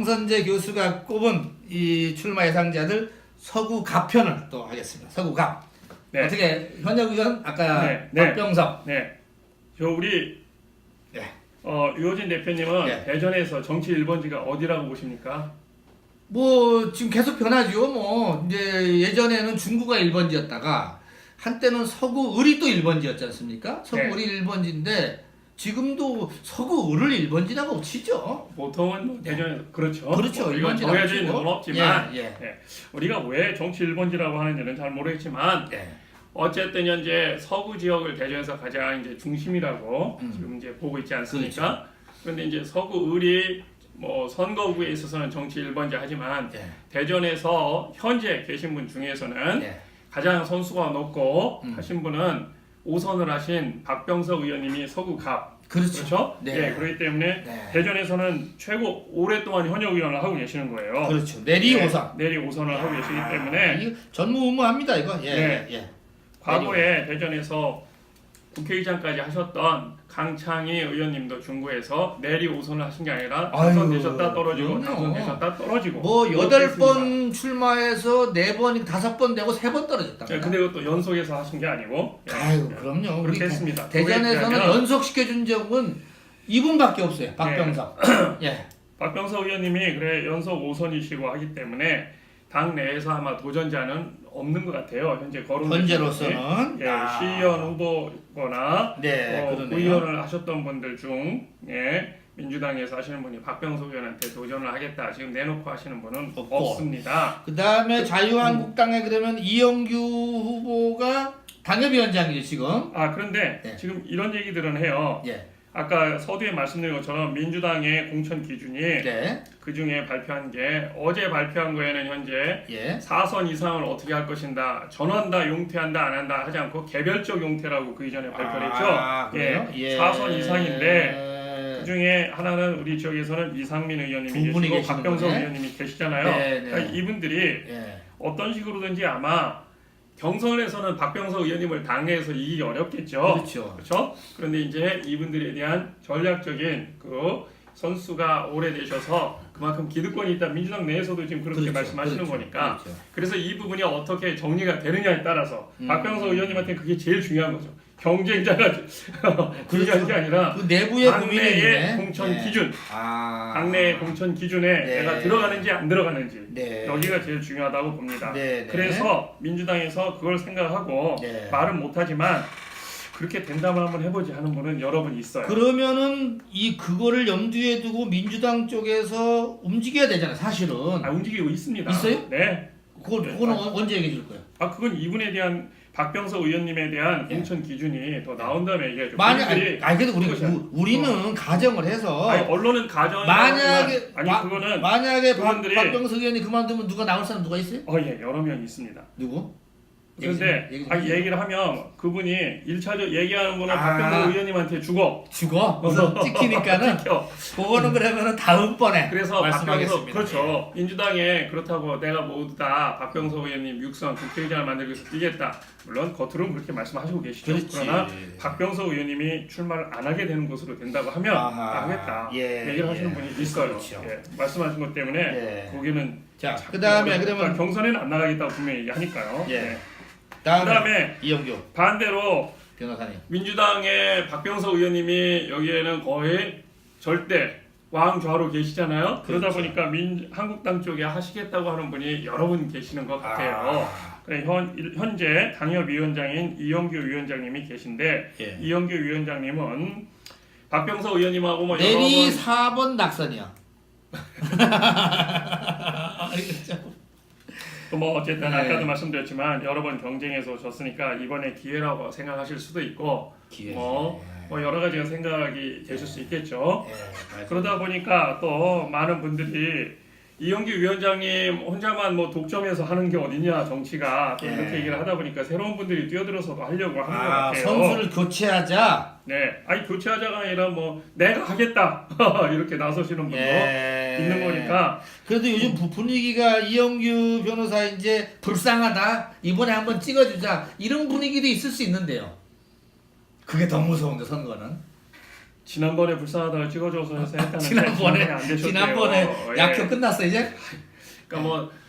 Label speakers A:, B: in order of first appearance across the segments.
A: 황선재 교수가 꼽은 이 출마 예상자들 서구 갑편을 또 하겠습니다. 서구 갑.
B: 네.
A: 어떻게 현역 의원 아까
B: 네, 네.
A: 박병석.
B: 네. 저 우리
A: 네.
B: 어, 유호진 대표님은
A: 네.
B: 대전에서 정치 1번지가 어디라고 보십니까?
A: 뭐 지금 계속 변하죠. 뭐 이제 예전에는 중구가 1번지였다가 한때는 서구 을이 또 1번지였지 않습니까? 서구
B: 네.
A: 을이 1번지인데 지금도 서구 을을 1번지라고 치죠.
B: 보통은 뭐 대전에서 그렇죠.
A: 그렇죠.
B: 뭐 이건
A: 1번지라고
B: 정해져 있는 건 없지만
A: 예,
B: 네. 우리가 왜 정치 1번지라고 하는지는 잘 모르겠지만
A: 예. 예.
B: 어쨌든 현재 서구 지역을 대전에서 가장 이제 중심이라고
A: 음.
B: 지금 이제 보고 있지 않습니까? 그런데 이제 서구 을이 뭐 선거구에 있어서는 정치 1번지 하지만
A: 예.
B: 대전에서 현재 계신 분 중에서는
A: 예.
B: 가장 선수가 높고
A: 음.
B: 하신 분은 5선을 하신 박병석 의원님이 서구 갑
A: 그렇죠.
B: 그렇죠?
A: 네.
B: 예, 그렇기 때문에
A: 네.
B: 대전에서는 최고 오랫동안 현역 의원을 하고 계시는 거예요.
A: 그렇죠. 내리
B: 네,
A: 오선.
B: 내리 5선을 하고 계시기
A: 아,
B: 때문에
A: 전무후무합니다 이거. 예.
B: 네.
A: 예.
B: 과거에 대전에서 국회의장까지 하셨던 강창희 의원님도 중구에서 내리 5선을 하신 게 아니라
A: 아유,
B: 당선되셨다 떨어지고
A: 그럼요.
B: 당선되셨다 떨어지고
A: 뭐 여덟. 번 출마해서 네 번, 다섯 번 되고 세 번 떨어졌다.
B: 예, 근데 그것도 연속해서 하신 게 아니고 예,
A: 아유
B: 예.
A: 그럼요. 우리
B: 그렇게
A: 대-
B: 했습니다.
A: 대전에서는
B: 그거에 비하면
A: 연속 시켜준 적은 이분밖에 없어요. 박병석. 예.
B: 박병석 의원님이 그래 연속 5선이시고 하기 때문에 당 내에서 아마 도전자는 없는 것 같아요. 현재 거론
A: 현재로서는
B: 예,
A: 아,
B: 시의원 후보거나
A: 네,
B: 어,
A: 그러네요.
B: 구의원을 하셨던 분들 중 예, 민주당에서 하시는 분이 박병석 의원한테 도전을 하겠다 지금 내놓고 하시는 분은
A: 없고.
B: 없습니다.
A: 그다음에 자유한국당에 그러면 이영규 후보가 당협위원장이죠 지금.
B: 아 그런데
A: 네.
B: 지금 이런 얘기들은 해요.
A: 예.
B: 아까 서두에 말씀드린 것처럼 민주당의 공천 기준이
A: 네.
B: 그 중에 발표한 게 어제 발표한 거에는 현재
A: 예.
B: 4선 이상을 어떻게 할 것인다 전원다 용퇴한다 안 한다 하지 않고 개별적 용퇴라고 그 이전에 발표를 했죠.
A: 아, 그래요?
B: 예, 4선 이상인데
A: 예.
B: 그 중에 하나는 우리 지역에서는 이상민 의원님이
A: 두 분이
B: 계시고
A: 계시는
B: 박병석
A: 거네.
B: 의원님이 계시잖아요.
A: 네, 네.
B: 그러니까 이분들이
A: 예.
B: 어떤 식으로든지 아마 경선에서는 박병석 의원님을 당내에서 이기기 어렵겠죠.
A: 그렇죠.
B: 그렇죠? 그런데 이제 이분들에 대한 전략적인 그 선수가 오래되셔서 그만큼 기득권이 있다. 민주당 내에서도 지금 그렇게
A: 그렇죠.
B: 말씀하시는
A: 그렇죠.
B: 거니까.
A: 그렇죠.
B: 그래서 이 부분이 어떻게 정리가 되느냐에 따라서
A: 음.
B: 박병석 의원님한테 그게 제일 중요한 거죠. 경쟁자가 중요한 게 아니라
A: 그 내부의 고민이
B: 당내의
A: 있네.
B: 공천
A: 예.
B: 기준,
A: 아.
B: 당내 공천 기준에
A: 네.
B: 내가 들어가는지 안 들어가는지
A: 네.
B: 여기가 제일 중요하다고 봅니다.
A: 네, 네.
B: 그래서 민주당에서 그걸 생각하고
A: 네.
B: 말은 못하지만 그렇게 된다면 한번 해보지 하는 분은 여러 분 있어요.
A: 그러면은 이 그거를 염두에 두고 민주당 쪽에서 움직여야 되잖아 사실은.
B: 아, 움직이고 있습니다.
A: 있어요?
B: 네.
A: 그거
B: 네.
A: 그거는 언- 언제 얘기해 줄 거예요?
B: 아 그건 이분에 대한 박병석 의원님에 대한
A: 예.
B: 공천 기준이 더 나온 다음에 얘기하죠.
A: 만약
B: 본인들이
A: 아니, 아니 근데 우리. 우, 우리는 가정을 해서
B: 아니, 언론은 가정
A: 만약에
B: 아니
A: 마-
B: 그거는
A: 만약에 박,
B: 그분들이-
A: 박병석 의원이 그만두면 누가 나올 사람 누가 있어요?
B: 어예 여러 명 있습니다.
A: 누구?
B: 그런데
A: 얘기 좀
B: 아,
A: 해주세요.
B: 얘기를 하면 그분이 일차적 얘기하는 분은
A: 아.
B: 박병석 의원님한테 죽어.
A: 죽어? 무슨 찍히니까는. 그거는 그러면은 다음번에
B: 그래서 박병석
A: 말씀하겠습니다.
B: 그렇죠. 민주당에 그렇다고 내가 모두 다 박병석 의원님 육선 국회의장을 만들기 위해서 뛰겠다. 물론 겉으로는 그렇게 말씀하시고 계시죠.
A: 그렇지.
B: 그러나 박병석 의원님이 출마를 안 하게 되는 것으로 된다고 하면
A: 아하.
B: 하겠다.
A: 예,
B: 얘기를 하시는
A: 예.
B: 분이 있어요.
A: 그렇죠.
B: 예, 말씀하신 것 때문에
A: 예.
B: 거기는
A: 자 그 다음에 그러면
B: 경선에는 안 나가겠다고 분명히 얘기하니까요.
A: 예.
B: 네.
A: 다음에
B: 그다음에
A: 이영규
B: 반대로
A: 변호사님.
B: 민주당의 박병석 의원님이 여기에는 거의 절대 왕좌로 계시잖아요. 그러다
A: 그렇죠.
B: 보니까 민 한국당 쪽에 하시겠다고 하는 분이 여러 분 계시는 것 같아요.
A: 아,
B: 그래, 현, 현재 당협위원장인 이영규 위원장님이 계신데
A: 예.
B: 이영규 위원장님은 박병석 의원님하고 뭐 여러
A: 내리
B: 번
A: 4번 낙선이야.
B: 또 뭐 어쨌든
A: 네.
B: 아까도 말씀드렸지만 여러 번 경쟁해서 졌으니까 이번에 기회라고 생각하실 수도 있고
A: 기회.
B: 뭐, 뭐 여러 가지가 생각이 되실 수 있겠죠.
A: 예, 맞아요.
B: 그러다 보니까 또 많은 분들이 이영규 위원장님 혼자만 뭐 독점해서 하는 게 어디냐 정치가 또
A: 예.
B: 이렇게 얘기를 하다 보니까 새로운 분들이 뛰어들어서도 하려고 하는 것
A: 아,
B: 같아요.
A: 선수를 교체하자.
B: 네, 아니 교체하자가 아니라 뭐 내가 하겠다 이렇게 나서시는 분도
A: 예.
B: 있는 거니까
A: 그래도 요즘 부- 분위기가 이영규 변호사 이제 불쌍하다. 이번에 한번 찍어주자. 이런 분위기도 있을 수 있는데요. 그게 더 무서운데 선거는.
B: 지난번에 불쌍하다고 찍어줘서 해서 했다는데
A: 지난번에. 지난번에
B: 예.
A: 약효 끝났어 이제.
B: 그러니까 뭐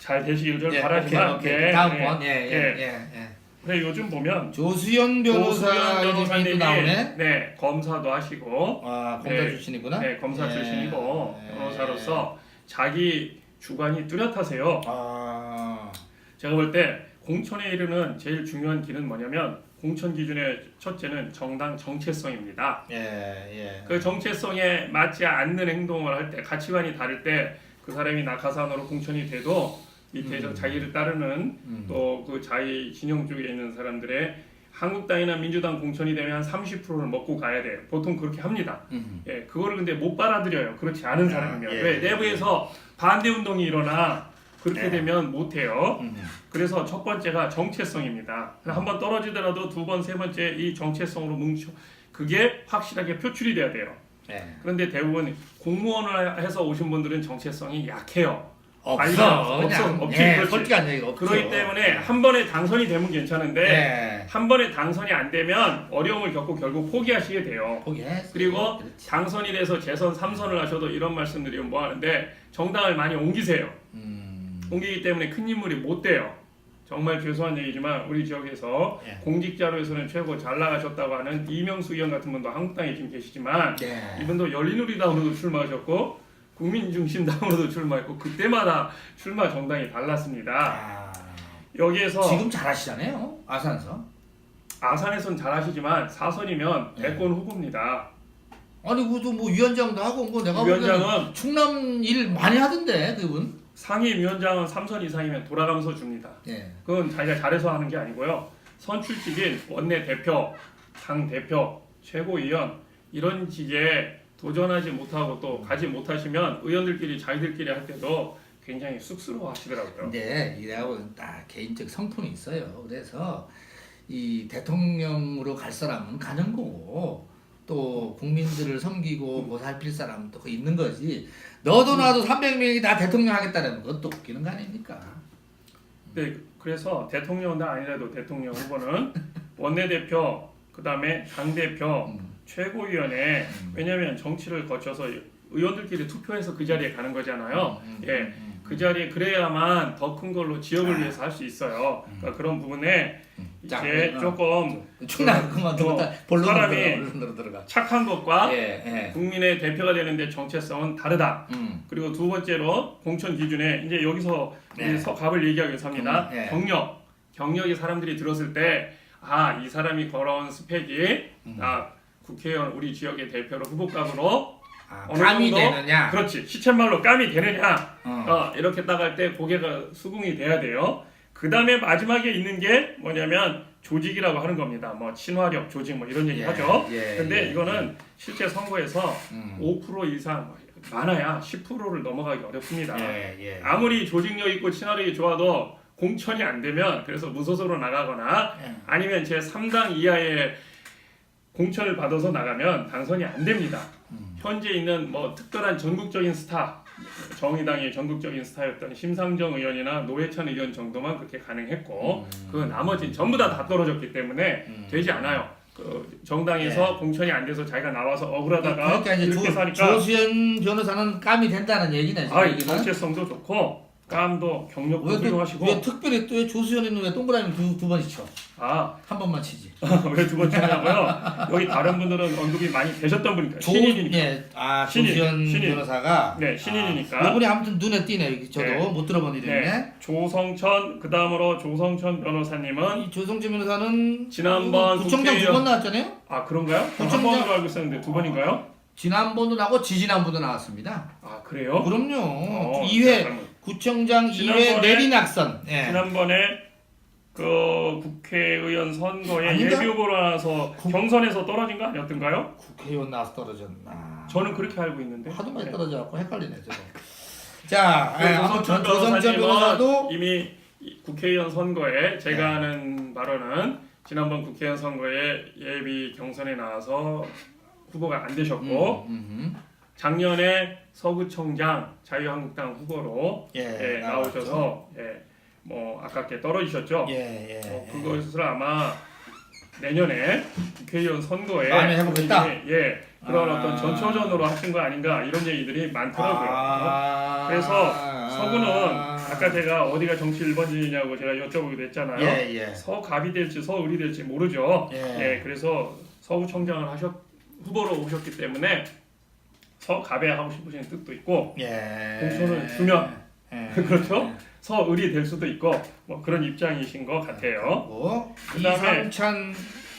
B: 잘 되시길 좀
A: 예,
B: 바라지만
A: 오케이, 오케이.
B: 예,
A: 다음번
B: 예,
A: 예 예
B: 예. 근데 요즘 보면
A: 조수연
B: 조수연
A: 변호사 변호사님이 나오네.
B: 네 검사도 하시고
A: 아 검사
B: 네,
A: 출신이구나.
B: 네, 검사
A: 예.
B: 출신이고
A: 예.
B: 변호사로서 자기 주관이 뚜렷하세요.
A: 아
B: 제가 볼 때 공천에 이르는 제일 중요한 길은 뭐냐면 공천 기준의 첫째는 정당 정체성입니다.
A: 예, 예.
B: 그 정체성에 맞지 않는 행동을 할 때 가치관이 다를 때 그 사람이 낙하산으로 공천이 돼도 밑에서
A: 음.
B: 자기를 따르는
A: 음.
B: 또그 자기 진영 쪽에 있는 사람들의 한국당이나 민주당 공천이 되면 한 30%를 먹고 가야 돼요. 보통 그렇게 합니다.
A: 음.
B: 예, 그거를 근데 못 받아들여요. 그렇지 않은
A: 아,
B: 사람이면
A: 예,
B: 왜
A: 예,
B: 내부에서 반대 운동이 일어나 그렇게
A: 예.
B: 되면 못 해요.
A: 음.
B: 그래서 첫 번째가 정체성입니다. 한 번 떨어지더라도 두 번, 세 번째 이 정체성으로 뭉쳐 그게 확실하게 표출이 돼야 돼요.
A: 예.
B: 그런데 대부분 공무원을 해서 오신 분들은 정체성이 약해요.
A: 없어.
B: 없어,
A: 그냥
B: 없지,
A: 예,
B: 그렇지.
A: 솔직한 얘기가 없죠.
B: 그렇기 때문에 한 번에 당선이 되면 괜찮은데
A: 예.
B: 한 번에 당선이 안 되면 어려움을 겪고 결국 포기하시게 돼요.
A: 포기했어.
B: 그리고
A: 그렇지.
B: 당선이 돼서 재선 3선을 하셔도 이런 말씀드리면 뭐 하는데 정당을 많이 옮기세요.
A: 음.
B: 옮기기 때문에 큰 인물이 못 돼요. 정말 죄송한 얘기지만 우리 지역에서
A: 예.
B: 공직자로서는 최고 잘 나가셨다고 하는 이명수 의원 같은 분도 한국당에 지금 계시지만
A: 예.
B: 이분도 열린우리당으로도 출마하셨고 국민 중심 당으로도 출마했고 그때마다 출마 정당이 달랐습니다.
A: 아.
B: 여기에서
A: 지금 잘하시잖아요. 아산서.
B: 아산에선 잘하시지만 사선이면
A: 예.
B: 대권 후보입니다.
A: 아니 그도 뭐 위원장도 하고 뭐 내가 보기에는
B: 위원장은
A: 충남 일 많이 하던데 그분.
B: 상임위원장은 3선 이상이면 돌아가면서 줍니다.
A: 예.
B: 그건 자기가 잘해서 하는 게 아니고요. 선출직인 원내 대표, 당 대표, 최고위원 이런 직에 도전하지 못하고 또 가지 못하시면 의원들끼리 자기들끼리 할 때도 굉장히 쑥스러워 하시더라고요.
A: 근데 이래하고 다 개인적 성품이 있어요. 그래서 이 대통령으로 갈 사람은 가는 거고 또 국민들을 섬기고 보살필 사람도 그 있는 거지. 너도 나도 300명이 다 대통령 하겠다는 것도 웃기는 거 아닙니까?
B: 네, 그래서 대통령은 아니라도 대통령 후보는 원내대표, 그 다음에 당 대표,
A: 음.
B: 최고위원회
A: 음.
B: 왜냐하면 정치를 거쳐서 의원들끼리 투표해서 그 자리에 가는 거잖아요.
A: 음,
B: 예,
A: 음,
B: 그 자리에 그래야만 더 큰 걸로 지역을
A: 아.
B: 위해서 할 수 있어요. 그러니까 그런 부분에
A: 음.
B: 이제
A: 자, 어.
B: 조금
A: 충남 그만
B: 또
A: 들어가 본론으로
B: 사람이-
A: 들어가.
B: 착한 것과
A: 예, 예.
B: 국민의 대표가 되는데 정체성은 다르다.
A: 음.
B: 그리고 두 번째로 공천 기준에 이제 여기서
A: 네.
B: 서 갑을 얘기하기 위해서 합니다.
A: 경- 예.
B: 경력, 경력이 사람들이 들었을 때 아 이 사람이 걸어온 스펙이
A: 음.
B: 아 국회의원 우리 지역의 대표로 후보감으로
A: 아,
B: 어느
A: 감이
B: 정도?
A: 되느냐?
B: 그렇지 시쳇말로 깜이 되느냐
A: 어.
B: 어, 이렇게 딱할때 고개가 수긍이 돼야 돼요. 그 다음에 마지막에 있는 게 뭐냐면 조직이라고 하는 겁니다. 뭐 친화력, 조직 뭐 이런 얘기
A: 예,
B: 하죠.
A: 예,
B: 근데
A: 예,
B: 이거는 실제 선거에서
A: 음.
B: 5% 이상 많아야 10%를 넘어가기 어렵습니다.
A: 예, 예.
B: 아무리 조직력 있고 친화력이 좋아도 공천이 안 되면 그래서 무소속으로 나가거나
A: 예.
B: 아니면 제 3당 이하의 공천을 받아서 나가면 당선이 안 됩니다.
A: 음.
B: 현재 있는 뭐 특별한 전국적인 스타 정의당의 전국적인 스타였던 심상정 의원이나 노회찬 의원 정도만 그렇게 가능했고
A: 음.
B: 그 나머지는 전부 다 다 떨어졌기 때문에
A: 음.
B: 되지 않아요. 그 정당에서 공천이 안 돼서 자기가 나와서 억울하다가
A: 그러니까 이제
B: 이렇게
A: 조,
B: 사니까
A: 조수연 변호사는 감이 된다는 얘기네
B: 아. 정체성도 좋고 깜도 경력도
A: 왜, 또,
B: 훌륭하시고
A: 왜 특별히 또왜 조수연이는 왜 동그라미 두, 두 번씩 쳐?
B: 아
A: 한 번만 치지.
B: 왜 두 번 치냐고요? 여기 다른 분들은 언급이 많이 되셨던 분이니까
A: 조-
B: 신인이니까
A: 예, 아
B: 신인,
A: 조수연
B: 신인.
A: 변호사가
B: 네, 신인이니까.
A: 아, 이분이 아무튼 눈에 띄네. 저도
B: 네.
A: 못 들어본 이름이네.
B: 네, 조성천 그 다음으로 조성천 변호사님은
A: 이 조성재 변호사는
B: 지난번
A: 구청장 두
B: 국회의원-
A: 번 나왔잖아요.
B: 아 그런가요? 한
A: 구청장-
B: 번으로 알고 있었는데 두 번인가요?
A: 지난번도 나고 지지난번도 나왔습니다.
B: 아 그래요?
A: 그럼요.
B: 어,
A: 2회
B: 잘못.
A: 구청장 2회
B: 지난번에-
A: 내리 낙선. 예.
B: 지난번에 그 국회의원 선거에
A: 아닌가?
B: 예비 후보로 나와서
A: 국-
B: 경선에서 떨어진 거 아니었던가요?
A: 국회의원 나와서 떨어졌나?
B: 저는 그렇게 알고 있는데.
A: 하도 많이
B: 네.
A: 떨어져갖고 헷갈리네 저도. 자,
B: 그
A: 예, 아무튼
B: 변호사님은
A: 변호사도
B: 이미 이 국회의원 선거에 제가
A: 네.
B: 하는 바로는 지난번 국회의원 선거에 예비 경선에 나와서 후보가 안 되셨고
A: 음, 음,
B: 작년에 서구청장 자유한국당 후보로
A: 음.
B: 예,
A: 예.
B: 나오셔서 예, 뭐 아깝게 떨어지셨죠.
A: 예, 예.
B: 어,
A: 예.
B: 그것을 아마 내년에 국회의원 선거에
A: 해보겠다?
B: 본인이, 예 그런
A: 아.
B: 어떤 전초전으로 하신 거 아닌가 이런 얘기들이 많더라고요.
A: 아.
B: 그래서 서구는 아까 제가 어디가 정치 1번지냐고 제가 여쭤보기도 했잖아요.
A: 예, 예.
B: 서갑이 될지 서울이 될지 모르죠.
A: 예.
B: 예, 그래서 서구청장을 하셨 후보로 오셨기 때문에 서 갑에 하고 싶으신 뜻도 있고
A: 예.
B: 공천을 주면
A: 예.
B: 그렇죠? 서을이 될 수도 있고 뭐 그런 입장이신 것 같아요.
A: 그리고
B: 그다음에
A: 이상찬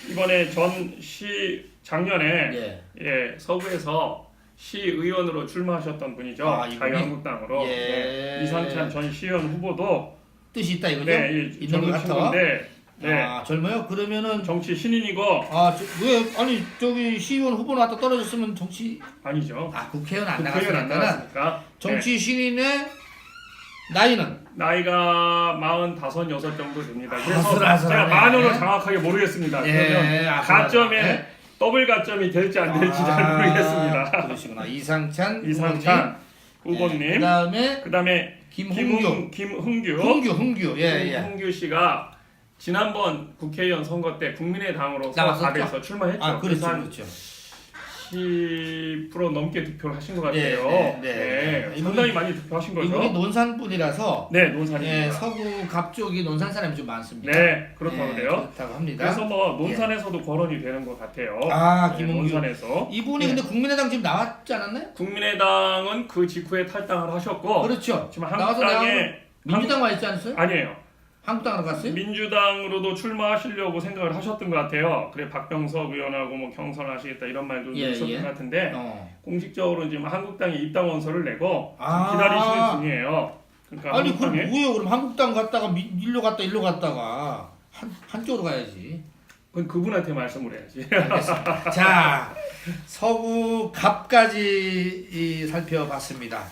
B: 이번에 전 시 작년에
A: 예.
B: 예, 서구에서 시의원으로 출마하셨던 분이죠.
A: 아, 이분이?
B: 자유한국당으로
A: 예.
B: 네, 이상찬 전 시의원 후보도
A: 뜻이 있다 이거죠?
B: 네, 이
A: 있는
B: 젊은
A: 것 같아.
B: 친구인데 네,
A: 아 젊어요? 그러면은
B: 정치 신인이고
A: 아왜 아니 저기 시의원 후보 나왔다 떨어졌으면 정치
B: 아니죠.
A: 아 국회의원 안
B: 국회의원 안
A: 나갔으니까
B: 나갔으니까 네,
A: 정치 신인의 나이는
B: 나이가 45, 6 정도 됩니다. 그래서
A: 아슬아슬하네.
B: 제가 만으로 정확하게 모르겠습니다. 그러면
A: 예, 아슬아슬하네.
B: 가점에 더블 가점이 될지 안 될지 잘
A: 아,
B: 모르겠습니다.
A: 그러시구나 이상찬
B: 이상찬 후보님,
A: 그 다음에
B: 그다음에
A: 김홍규
B: 김흥, 김흥규,
A: 홍규 홍규 예예
B: 홍규 씨가 지난번 국회의원 선거 때 국민의당으로서
A: 나왔었죠?
B: 답에서 출마했죠.
A: 아 그렇죠
B: 한
A: 그렇죠
B: 10% 넘게 득표를 하신 것 같아요.
A: 네, 네, 네. 이분이-
B: 상당히 많이 득표하신 거죠.
A: 이분이 논산 분이라서
B: 네, 논산입니다.
A: 예 서구 갑 쪽이 논산 사람이 좀 많습니다
B: 네, 그렇다고
A: 예,
B: 그래요.
A: 그렇다고 합니다
B: 그래서 뭐 논산에서도 거론이 되는 것 같아요.
A: 아
B: 네,
A: 김홍규
B: 논산에서
A: 이분이
B: 네.
A: 근데 국민의당 지금 나왔지 않았나요?
B: 국민의당은 그 직후에 탈당을 하셨고
A: 그렇죠
B: 지금
A: 나와서
B: 한국당에
A: 민주당 와 있지 않았어요?
B: 아니에요.
A: 한국당으로 갔어요?
B: 민주당으로도 출마하시려고 생각을 하셨던 것 같아요. 그래 박병석 의원하고 뭐 경선하시겠다 이런 말도
A: 예,
B: 있었던
A: 예.
B: 것 같은데
A: 어.
B: 공식적으로 지금 한국당에 입당 원서를 내고
A: 아.
B: 기다리시는 중이에요. 그러니까
A: 아니 그럼
B: 한국당에
A: 뭐예요? 그럼 한국당 갔다가 미, 일로 갔다 일로 갔다가 한 한쪽으로 가야지.
B: 그건 그분한테 말씀을 해야지.
A: 알겠습니다. 자 서구 갑까지 이, 살펴봤습니다.